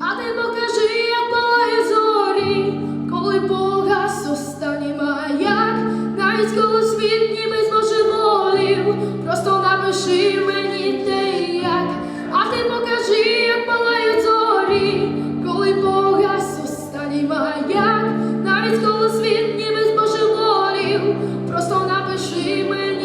А ти покажи, як зорі, коли погас останній маяк, навіть коли світ ніби збожеволів, просто напиши мені те як. А ти покажи, як зорі, коли погас останній маяк, навіть коли світ ніби збожеволів, просто напиши мені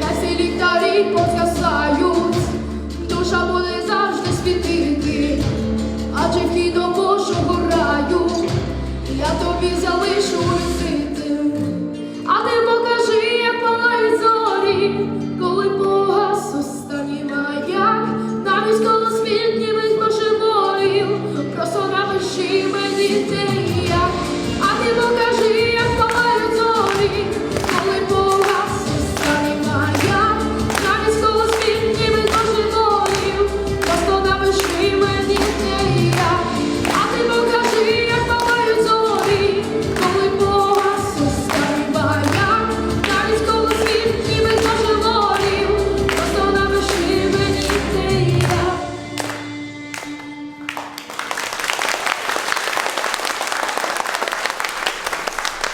хай всі ліхтарі позгасають, душа буде завжди світити, адже вхід до я тобі залишу